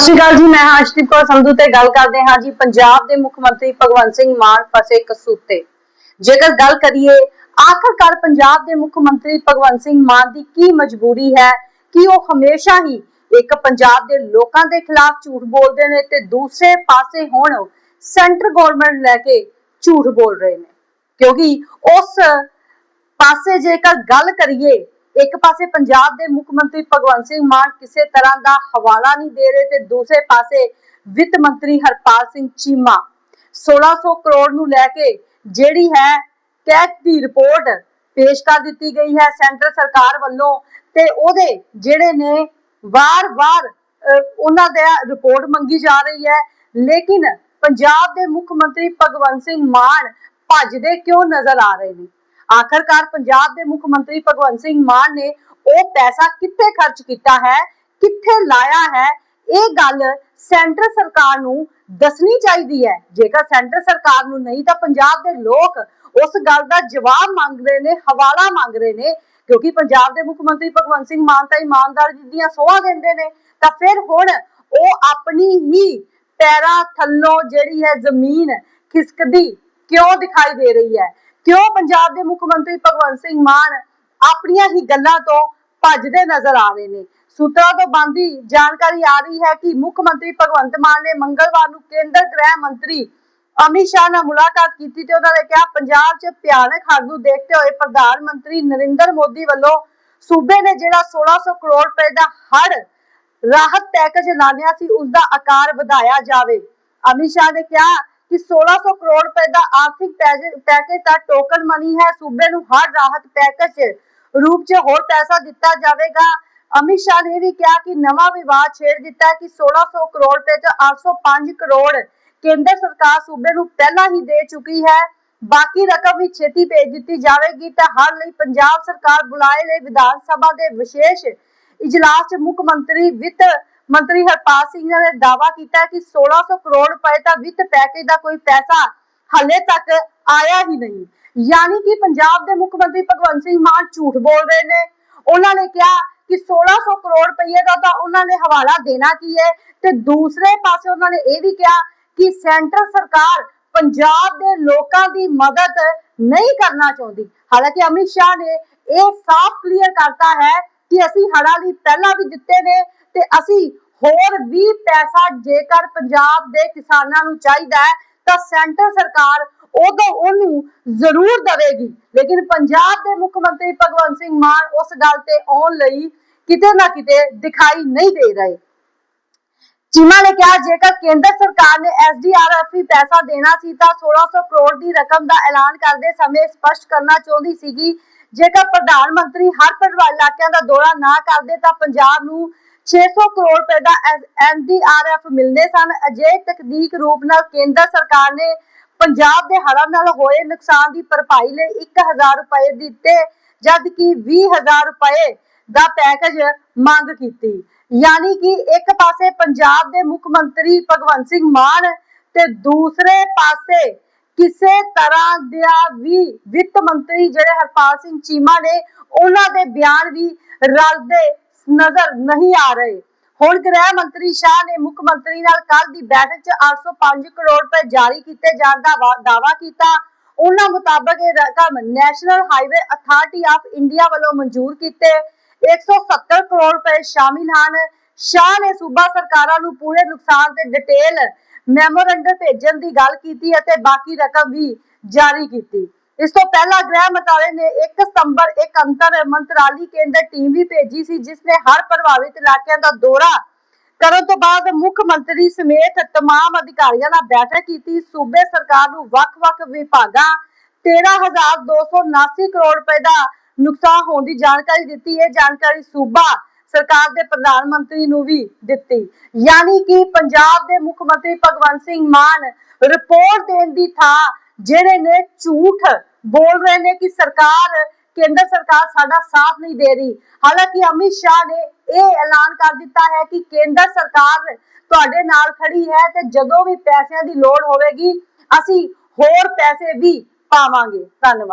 ਸਤਿ ਸ਼੍ਰੀ ਅਕਾਲ ਜੀ, ਮੈਂ ਹਾਂ ਕੌਰ ਸੰਧੂ ਤੇ ਗੱਲ ਕਰਦੇ ਹਾਂ ਜੀ ਪੰਜਾਬ ਦੇ ਮੁੱਖ ਮੰਤਰੀ ਭਗਵੰਤ ਸਿੰਘ ਮਾਨ ਫਸੇ ਕਸੂਤੇ ਜੇਕਰ ਗੱਲ ਕਰੀਏ, ਆਖਰਕਾਰ ਪੰਜਾਬ ਦੇ ਮੁੱਖ ਮੰਤਰੀ ਭਗਵੰਤ ਸਿੰਘ ਮਾਨ ਦੀ ਕੀ ਮਜਬੂਰੀ ਹੈ? ਕਿ ਉਹ ਹਮੇਸ਼ਾ ਹੀ ਇੱਕ ਪੰਜਾਬ ਦੇ ਲੋਕਾਂ ਦੇ ਖਿਲਾਫ ਝੂਠ ਬੋਲਦੇ ਨੇ ਤੇ ਦੂਸਰੇ ਪਾਸੇ ਹੁਣ ਸੈਂਟਰ ਗਵਰਨਮੈਂਟ ਲੈ ਕੇ ਝੂਠ ਬੋਲ ਰਹੇ ਨੇ? ਕਿਉਂਕਿ ਉਸ ਪਾਸੇ ਜੇਕਰ ਗੱਲ ਕਰੀਏ ਇੱਕ ਪਾਸੇ ਪੰਜਾਬ ਦੇ ਮੁੱਖ ਮੰਤਰੀ ਭਗਵੰਤ ਸਿੰਘ ਮਾਨ ਕਿਸੇ ਤਰ੍ਹਾਂ ਦਾ ਹਵਾਲਾ ਨਹੀਂ ਦੇ ਰਹੇ ਤੇ ਦੂਸਰੇ ਪਾਸੇ ਵਿੱਤ ਮੰਤਰੀ ਹਰਪਾਲ ਸਿੰਘ ਚੀਮਾ। 1600 ਕਰੋੜ ਨੂੰ ਲੈ ਕੇ ਜਿਹੜੀ ਹੈ ਕੈਕ ਦੀ ਰਿਪੋਰਟ ਪੇਸ਼ ਕਰ ਦਿੱਤੀ ਗਈ ਹੈ ਸੈਂਟਰ ਸਰਕਾਰ ਵੱਲੋਂ ਤੇ ਉਹਦੇ ਜਿਹੜੇ ਨੇ ਵਾਰ-ਵਾਰ ਅਹ, ਉਹਨਾਂ ਦਾ ਰਿਪੋਰਟ ਮੰਗੀ ਜਾ ਰਹੀ ਹੈ। ਲੇਕਿਨ ਪੰਜਾਬ ਦੇ ਮੁੱਖ ਮੰਤਰੀ ਭਗਵੰਤ ਸਿੰਘ ਮਾਨ ਭੱਜਦੇ ਕਿਉਂ ਨਜ਼ਰ ਆ ਰਹੇ ਨੇ? ਆਖਰਕਾਰ ਪੰਜਾਬ ਦੇ ਮੁੱਖ ਮੰਤਰੀ ਭਗਵੰਤ ਸਿੰਘ ਮਾਨ ਨੇ ਉਹ ਪੈਸਾ ਕਿੱਥੇ ਖਰਚ ਕੀਤਾ ਹੈ, ਕਿੱਥੇ ਲਾਇਆ ਹੈ, ਇਹ ਗੱਲ ਸੈਂਟਰ ਸਰਕਾਰ ਨੂੰ ਦੱਸਣੀ ਚਾਹੀਦੀ ਹੈ। ਜੇਕਰ ਸੈਂਟਰ ਸਰਕਾਰ ਨੂੰ ਨਹੀਂ ਤਾਂ ਪੰਜਾਬ ਦੇ ਲੋਕ ਉਸ ਗੱਲ ਦਾ ਜਵਾਬ ਮੰਗ ਰਹੇ ਨੇ, ਹਵਾਲਾ ਮੰਗ ਰਹੇ ਨੇ, ਕਿਉਂਕਿ ਪੰਜਾਬ ਦੇ ਮੁੱਖ ਮੰਤਰੀ ਭਗਵੰਤ ਸਿੰਘ ਮਾਨ ਤਾਂ ਇਮਾਨਦਾਰ ਦੀਆਂ ਸੋਹਾਂ ਦਿੰਦੇ ਨੇ। ਤਾਂ ਫਿਰ ਹੁਣ ਉਹ ਆਪਣੀ ਹੀ ਪੈਰਾਂ ਥੱਲੋਂ ਜਿਹੜੀ ਹੈ ਜ਼ਮੀਨ ਖਿਸਕਦੀ ਕਿਉਂ ਦਿਖਾਈ ਦੇ ਰਹੀ ਹੈ? ਕਿਉਂ ਪੰਜਾਬ ਦੇ ਮੁੱਖ ਮੰਤਰੀ ਭਗਵੰਤ ਸਿੰਘ ਮਾਨ ਆਪਣੀਆਂ ਹੀ ਗੱਲਾਂ ਤੋਂ ਭੱਜਦੇ ਨਜ਼ਰ ਆ ਰਹੇ ਨੇ? ਸੂਤਰਾਂ ਤੋਂ ਬੰਦੀ ਜਾਣਕਾਰੀ ਆ ਰਹੀ ਹੈ ਕਿ ਮੁੱਖ ਮੰਤਰੀ ਭਗਵੰਤ ਮਾਨ ਨੇ ਮੰਗਲਵਾਰ ਨੂੰ ਕੇਂਦਰ ਗ੍ਰਹਿ ਮੰਤਰੀ ਅਮਿਤ ਸ਼ਾਹ ਨਾਲ ਮੁਲਾਕਾਤ ਕੀਤੀ ਤੇ ਉਹਨਾਂ ਨੇ ਕਿਹਾ, ਪੰਜਾਬ 'ਚ ਭਿਆਨਕ ਹੜ੍ਹ ਨੂੰ ਦੇਖਦੇ ਹੋਏ ਪ੍ਰਧਾਨ ਮੰਤਰੀ ਨਰਿੰਦਰ ਮੋਦੀ ਵੱਲੋਂ ਸੂਬੇ ਨੇ ਜਿਹੜਾ 1600 ਕਰੋੜ ਰੁਪਏ ਦਾ ਹੜ੍ਹ ਰਾਹਤ ਪੈਕੇਜ ਐਲਾਨਿਆ ਸੀ ਉਸ ਦਾ ਆਕਾਰ ਵਧਾਇਆ ਜਾਵੇ। ਅਮਿਤ ਸ਼ਾਹ ਨੇ ਕਿਹਾ ਕਿ 1600 ਕਰੋੜ ਰੁਪਏ ਦਾ ਆਰਥਿਕ ਪੈਕੇਜ ਦਾ ਟੋਕਨ ਮਨੀ ਹੈ, ਸੂਬੇ ਨੂੰ ਹਰ ਰਾਹਤ ਪੈਕੇਜ ਰੂਪ 'ਚ ਹੋਰ ਪੈਸਾ ਦਿੱਤਾ ਜਾਵੇਗਾ। ਅਮਿਤ ਸ਼ਾਹ ਨੇ ਵੀ ਕਿਹਾ ਕਿ ਨਵਾਂ ਵਿਵਾਦ ਛੇੜ ਦਿੱਤਾ ਕਿ 1600 ਕਰੋੜ ਰੁਪਏ 'ਚ 805 ਕਰੋੜ ਕੇਂਦਰ ਸਰਕਾਰ ਸੂਬੇ ਨੂੰ ਪਹਿਲਾਂ ਹੀ ਦੇ ਚੁੱਕੀ ਹੈ। ਬਾਕੀ ਰਕਮ ਵੀ ਛੇਤੀ ਭੇਜ ਦਿੱਤੀ ਜਾਵੇਗੀ ਤਾਂ ਹਰ ਲਈ ਪੰਜਾਬ ਸਰਕਾਰ ਬੁਲਾਏ ਲਈ ਵਿਧਾਨ ਸਭਾ ਦੇ ਵਿਸ਼ੇਸ਼ ਇਜਲਾਸ 'ਚ ਮੁੱਖ ਮੰਤਰੀ ਵਿੱਤ ਮੰਤਰੀ ਹਰਪਾਲ ਸਿੰਘ ਨੇ ਦਾਅਵਾ ਕੀਤਾ ਹੈ ਕਿ 1600 ਕਰੋੜ ਰੁਪਏ ਦਾ ਵਿੱਤ ਪੈਕੇਜ ਦਾ ਕੋਈ ਪੈਸਾ ਹਲੇ ਤੱਕ ਆਇਆ ਹੀ ਨਹੀਂ। ਯਾਨੀ ਕਿ ਪੰਜਾਬ ਦੇ ਮੁੱਖ ਮੰਤਰੀ ਭਗਵੰਤ ਸਿੰਘ ਮਾਨ ਝੂਠ ਬੋਲ ਰਹੇ ਨੇ। ਉਹਨਾਂ ਨੇ ਕਿਹਾ ਕਿ 1600 ਕਰੋੜ ਰੁਪਏ ਦਾ ਤਾਂ ਉਹਨਾਂ ਨੇ ਹਵਾਲਾ ਦੇਣਾ ਕੀ ਹੈ ਤੇ ਦੂਸਰੇ ਪਾਸੇ ਉਹਨਾਂ ਨੇ ਇਹ ਵੀ ਕਿਹਾ ਕਿ ਸੈਂਟਰ ਸਰਕਾਰ ਪੰਜਾਬ ਦੇ ਲੋਕਾਂ ਦੀ ਮਦਦ ਨਹੀਂ ਕਰਨਾ ਚਾਹੁੰਦੀ। ਹਾਲਾਂਕਿ ਅਮਿਤ ਸ਼ਾਹ ਨੇ ਇਹ ਸਾਫ਼ ਕਲੀਅਰ ਕਰਤਾ ਹੈ ਕਿ ਅਸੀਂ ਹੜਾਂ ਲਈ ਪਹਿਲਾਂ ਵੀ ਦਿੱਤੇ ਨੇ ਤੇ ਅਸੀਂ ਹੋਰ ਵੀ ਪੈਸਾ ਜੇਕਰ ਪੰਜਾਬ ਦੇ ਕਿਸਾਨਾਂ ਨੂੰ ਚਾਹੀਦਾ ਹੈ, ਤਾਂ ਸੈਂਟਰ ਸਰਕਾਰ ਉਦੋਂ ਉਹਨੂੰ ਜ਼ਰੂਰ ਦੇਵੇਗੀ। ਲੇਕਿਨ ਪੰਜਾਬ ਦੇ ਮੁੱਖ ਮੰਤਰੀ ਭਗਵੰਤ ਸਿੰਘ ਮਾਨ ਉਸ ਗੱਲ ਤੇ ਆਉਣ ਲਈ ਕਿਤੇ ਨਾ ਕਿਤੇ ਦਿਖਾਈ ਨਹੀਂ ਦੇ ਰਹੇ। ਚੀਮਾ ਨੇ ਕਿਹਾ, ਜੇਕਰ ਕੇਂਦਰ ਸਰਕਾਰ ਨੇ ਐਸਡੀਆਰਐਫ ਵੀ ਪੈਸਾ ਦੇਣਾ ਸੀ, ਤਾਂ 1600 ਕਰੋੜ ਦੀ ਰਕਮ ਦਾ ਐਲਾਨ ਕਰਦੇ ਸਮੇਂ ਸਪਸ਼ਟ ਕਰਨਾ ਚਾਹੁੰਦੀ ਸੀਗੀ। ਜੇਕਰ ਪ੍ਰਧਾਨ ਮੰਤਰੀ ਹਰ ਪਰਿਵਾਰ ਇਲਾਕਿਆਂ ਦਾ ਦੌਰਾ ਨਾ ਕਰਦੇ, ਤਾਂ ਪੰਜਾਬ ਨੂੰ 600 ਕਰੋੜ ਰੁਪਏ ਦਾ ਐਨਡੀਆਰਐਫ ਮਿਲਨੇ ਸਨ। ਅਜੇ ਤਕਨੀਕ ਰੂਪ ਨਾਲ ਕੇਂਦਰ ਸਰਕਾਰ ਨੇ ਪੰਜਾਬ ਦੇ ਹੜ੍ਹਾਂ ਨਾਲ ਹੋਏ ਨੁਕਸਾਨ ਦੀ ਭਰਪਾਈ ਲਈ 1000 ਰੁਪਏ ਦਿੱਤੇ ਜਦ ਕਿ 20000 ਰੁਪਏ ਦਾ ਪੈਕੇਜ ਮੰਗ ਕੀਤੀ। ਯਾਨੀ ਕਿ ਇੱਕ ਪਾਸੇ ਪੰਜਾਬ ਦੇ ਮੁੱਖ ਮੰਤਰੀ ਭਗਵੰਤ ਸਿੰਘ ਮਾਨ ਤੇ ਦੂਸਰੇ ਪਾਸੇ ਕਿਸੇ ਤਰ੍ਹਾਂ ਦਾ ਵੀ ਵਿੱਤ ਮੰਤਰੀ ਜਿਹੜੇ ਹਰਪਾਲ ਸਿੰਘ ਚੀਮਾ ਨੇ, ਉਹਨਾਂ ਦੇ ਬਿਆਨ ਵੀ ਰਲਦੇ ਨਜ਼ਰ ਨਹੀਂ ਆ ਰਹੇ। ਹੁਣ ਗ੍ਰਹਿ ਮੰਤਰੀ ਸ਼ਾਹ ਨੇ ਮੁੱਖ ਮੰਤਰੀ ਨਾਲ ਕੱਲ ਦੀ ਬੈਠਕ 'ਚ 805 ਕਰੋੜ ਰੁਪਏ ਜਾਰੀ ਕੀਤੇ ਜਾਣ ਦਾ ਦਾਅਵਾ ਕੀਤਾ। ਉਹਨਾਂ ਮੁਤਾਬਕ ਇਹ ਰਕਮ national highway authority of India ਵੱਲੋਂ ਮਨਜ਼ੂਰ ਕੀਤੇ। 170 ਕਰੋੜ ਰੁਪਏ ਸ਼ਾਮਿਲ ਹਨ। ਸ਼ਾਹ ਨੇ ਸੂਬਾ ਸਰਕਾਰਾਂ ਨੂੰ ਪੂਰੇ ਨੁਕਸਾਨ ਤੇ ਡਿਟੇਲ ਮੈਮੋਰੰਡਮ ਭੇਜਣ ਦੀ ਗੱਲ ਕੀਤੀ ਅਤੇ ਬਾਕੀ ਰਕਮ ਵੀ ਜਾਰੀ ਕੀਤੀ। ਇਸ ਤੋਂ ਪਹਿਲਾਂ ਗ੍ਰਹਿ ਮੰਤਰਾਲੇ ਨੇ 1 ਸਤੰਬਰ ਇੱਕ ਅੰਤਰ ਮੰਤਰਾਲੀ ਕੇਂਦਰ ਟੀਮ ਵੀ ਭੇਜੀ ਸੀ ਜਿਸ ਨੇ ਹਰ ਪ੍ਰਭਾਵਿਤ ਇਲਾਕਿਆਂ ਦਾ ਦੌਰਾ ਕਰਨ ਤੋਂ ਬਾਅਦ ਮੁੱਖ ਮੰਤਰੀ ਸਮੇਤ तमाम ਅਧਿਕਾਰੀਆਂ ਨਾਲ ਬੈਠਕ ਕੀਤੀ ਸੂਬੇ ਸਰਕਾਰ ਨੂੰ ਵੱਖ-ਵੱਖ ਵਿਭਾਗਾਂ 13279 ਕਰੋੜ ਰੁਪਏ ਦਾ ਨੁਕਸਾਨ ਹੋਣ ਦੀ ਜਾਣਕਾਰੀ ਦਿੱਤੀ ਹੈ ਜਾਣਕਾਰੀ ਸੂਬਾ ਸਰਕਾਰ ਦੇ ਪ੍ਰਧਾਨ ਮੰਤਰੀ ਨੂੰ ਵੀ ਦਿੱਤੀ ਯਾਨੀ ਕਿ ਪੰਜਾਬ ਦੇ ਮੁੱਖ ਮੰਤਰੀ ਭਗਵੰਤ ਸਿੰਘ ਮਾਨ ਰਿਪੋਰਟ ਦੇਣ ਦੀ ਥਾਂ ਜਿਹੜੇ ਨੇ ਝੂਠ ਬੋਲ ਰਹੇ ਨੇ ਕਿ ਸਰਕਾਰ, ਕੇਂਦਰ ਸਰਕਾਰ ਸਾਡਾ ਸਾਥ ਨਹੀਂ ਦੇ ਰਹੀ। ਹਾਲਾਂਕਿ ਅਮਿਤ ਸ਼ਾਹ ਨੇ ਇਹ ਐਲਾਨ ਕਰ ਦਿੱਤਾ ਹੈ ਕਿ ਕੇਂਦਰ ਸਰਕਾਰ ਤੁਹਾਡੇ ਨਾਲ ਖੜੀ ਹੈ ਤੇ ਜਦੋਂ ਵੀ ਪੈਸਿਆਂ ਦੀ ਲੋੜ ਹੋਵੇਗੀ, ਅਸੀਂ ਹੋਰ ਪੈਸੇ ਵੀ ਪਾਵਾਂਗੇ। ਧੰਨਵਾਦ।